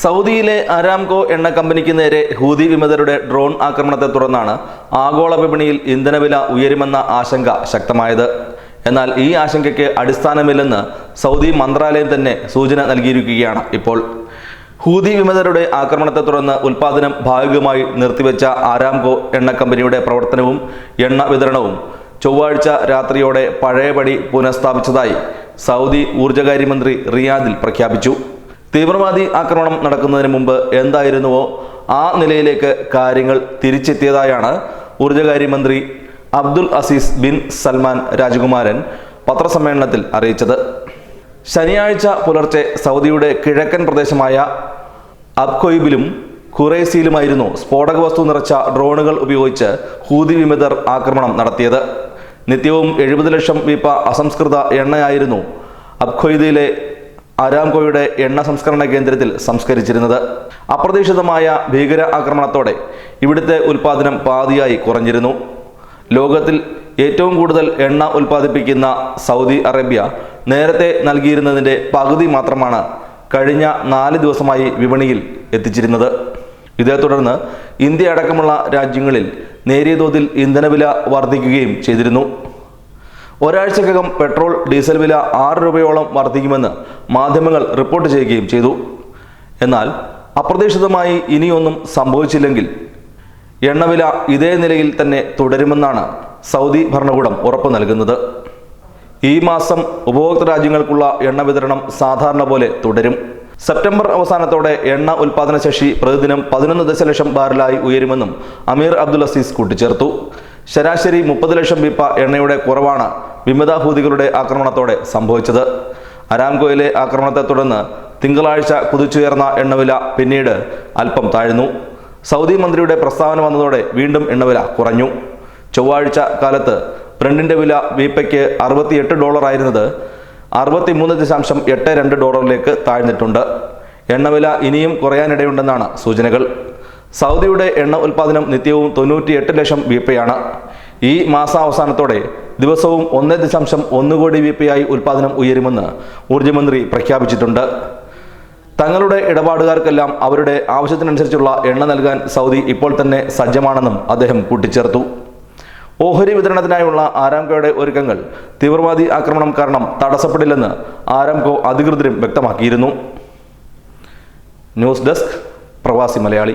സൗദിയിലെ അരാംകോ എണ്ണ കമ്പനിക്ക് നേരെ ഹൂതി വിമതരുടെ ഡ്രോൺ ആക്രമണത്തെ തുടർന്നാണ് ആഗോള വിപണിയിൽ ഇന്ധനവില ഉയരുമെന്ന ആശങ്ക ശക്തമായത്. എന്നാൽ ഈ ആശങ്കയ്ക്ക് അടിസ്ഥാനമില്ലെന്ന് സൗദി മന്ത്രാലയം തന്നെ സൂചന നൽകിയിരിക്കുകയാണ് ഇപ്പോൾ. ഹൂതി വിമതരുടെ ആക്രമണത്തെ തുടർന്ന് ഉൽപാദനം ഭാഗികമായി നിർത്തിവെച്ച ആരാംകോ എണ്ണ കമ്പനിയുടെ പ്രവർത്തനവും എണ്ണ വിതരണവും ചൊവ്വാഴ്ച രാത്രിയോടെ പഴയപടി പുനഃസ്ഥാപിച്ചതായി സൗദി ഊർജകാര്യമന്ത്രി റിയാദിൽ പ്രഖ്യാപിച്ചു. തീവ്രവാദി ആക്രമണം നടക്കുന്നതിന് മുമ്പ് എന്തായിരുന്നുവോ ആ നിലയിലേക്ക് കാര്യങ്ങൾ തിരിച്ചെത്തിയതായാണ് ഊർജകാര്യമന്ത്രി അബ്ദുൽ അസീസ് ബിൻ സൽമാൻ രാജകുമാരൻ പത്രസമ്മേളനത്തിൽ അറിയിച്ചത്. ശനിയാഴ്ച പുലർച്ചെ സൗദിയുടെ കിഴക്കൻ പ്രദേശമായ അബ്കൊയ്ബിലും ഖുറൈസിയിലുമായിരുന്നു സ്ഫോടക വസ്തു നിറച്ച ഡ്രോണുകൾ ഉപയോഗിച്ച് ഹൂതി വിമതർ ആക്രമണം നടത്തിയത്. നിത്യവും എഴുപത് ലക്ഷം വീപ്പ അസംസ്കൃത എണ്ണയായിരുന്നു അബ്ഖൊയ്ദയിലെ അരാംകോയുടെ എണ്ണ സംസ്കരണ കേന്ദ്രത്തിൽ സംസ്കരിച്ചിരുന്നത്. അപ്രതീക്ഷിതമായ ഭീകര ആക്രമണത്തോടെ ഇവിടുത്തെ ഉൽപാദനം പാതിയായി കുറഞ്ഞിരുന്നു. ലോകത്തിൽ ഏറ്റവും കൂടുതൽ എണ്ണ ഉൽപ്പാദിപ്പിക്കുന്ന സൗദി അറേബ്യ നേരത്തെ നൽകിയിരുന്നതിന്റെ പകുതി മാത്രമാണ് കഴിഞ്ഞ നാല് ദിവസമായി വിപണിയിൽ എത്തിച്ചിരുന്നത്. ഇതേ തുടർന്ന് ഇന്ത്യ അടക്കമുള്ള രാജ്യങ്ങളിൽ നേരിയ തോതിൽ ഇന്ധനവില വർദ്ധിക്കുകയും ചെയ്തിരുന്നു. ഒരാഴ്ചക്കകം പെട്രോൾ ഡീസൽ വില ആറ് രൂപയോളം വർദ്ധിക്കുമെന്ന് മാധ്യമങ്ങൾ റിപ്പോർട്ട് ചെയ്യുകയും ചെയ്തു. എന്നാൽ അപ്രതീക്ഷിതമായി ഇനിയൊന്നും സംഭവിച്ചില്ലെങ്കിൽ എണ്ണവില ഇതേ നിലയിൽ തന്നെ തുടരുമെന്നാണ് സൗദി ഭരണകൂടം ഉറപ്പു നൽകുന്നത്. ഈ മാസം ഉപഭോക്തൃ രാജ്യങ്ങൾക്കുള്ള എണ്ണ വിതരണം സാധാരണ പോലെ തുടരും. സെപ്റ്റംബർ അവസാനത്തോടെ എണ്ണ ഉൽപാദന ശേഷി പ്രതിദിനം പതിനൊന്ന് ദശലക്ഷം ബാരലായി ഉയരുമെന്നും അമീർ അബ്ദുൽ അസീസ് കൂട്ടിച്ചേർത്തു. ശരാശരി മുപ്പത് ലക്ഷം വിപ്പ എണ്ണയുടെ കുറവാണ് വിമത ഹൂതികളുടെ ആക്രമണത്തോടെ സംഭവിച്ചത്. അരാംകോയിലെ ആക്രമണത്തെ തുടർന്ന് തിങ്കളാഴ്ച കുതിച്ചുയർന്ന എണ്ണവില പിന്നീട് അല്പം താഴ്ന്നു. സൗദി മന്ത്രിയുടെ പ്രസ്താവന വന്നതോടെ വീണ്ടും എണ്ണവില കുറഞ്ഞു. ചൊവ്വാഴ്ച കാലത്ത് ബ്രണ്ടിന്റെ വില വീപ്പയ്ക്ക് അറുപത്തിയെട്ട് ഡോളർ ആയിരുന്നത് അറുപത്തിമൂന്ന് ദശാംശം എട്ട് രണ്ട് ഡോളറിലേക്ക് താഴ്ന്നിട്ടുണ്ട്. എണ്ണവില ഇനിയും കുറയാനിടയുണ്ടെന്നാണ് സൂചനകൾ. സൗദിയുടെ എണ്ണ ഉൽപ്പാദനം നിത്യവും തൊണ്ണൂറ്റിയെട്ട് ലക്ഷം വീപ്പയാണ് ഈ മാസാവസാനത്തോടെ ദിവസവും ഒന്ന് ദശാംശം ഒന്ന് കോടി വി പി ആയി ഉൽപ്പാദനം ഉയരുമെന്ന് ഊർജമന്ത്രി പ്രഖ്യാപിച്ചിട്ടുണ്ട്. തങ്ങളുടെ ഇടപാടുകാർക്കെല്ലാം അവരുടെ ആവശ്യത്തിനനുസരിച്ചുള്ള എണ്ണ നൽകാൻ സൗദി ഇപ്പോൾ തന്നെ സജ്ജമാണെന്നും അദ്ദേഹം കൂട്ടിച്ചേർത്തു. ഓഹരി വിതരണത്തിനായുള്ള ആരാംകോയുടെ ഒരുക്കങ്ങൾ തീവ്രവാദി ആക്രമണം കാരണം തടസ്സപ്പെടില്ലെന്ന് ആരാംകോ അധികൃതരും വ്യക്തമാക്കിയിരുന്നു. ന്യൂസ് ഡെസ്ക് പ്രവാസി മലയാളി.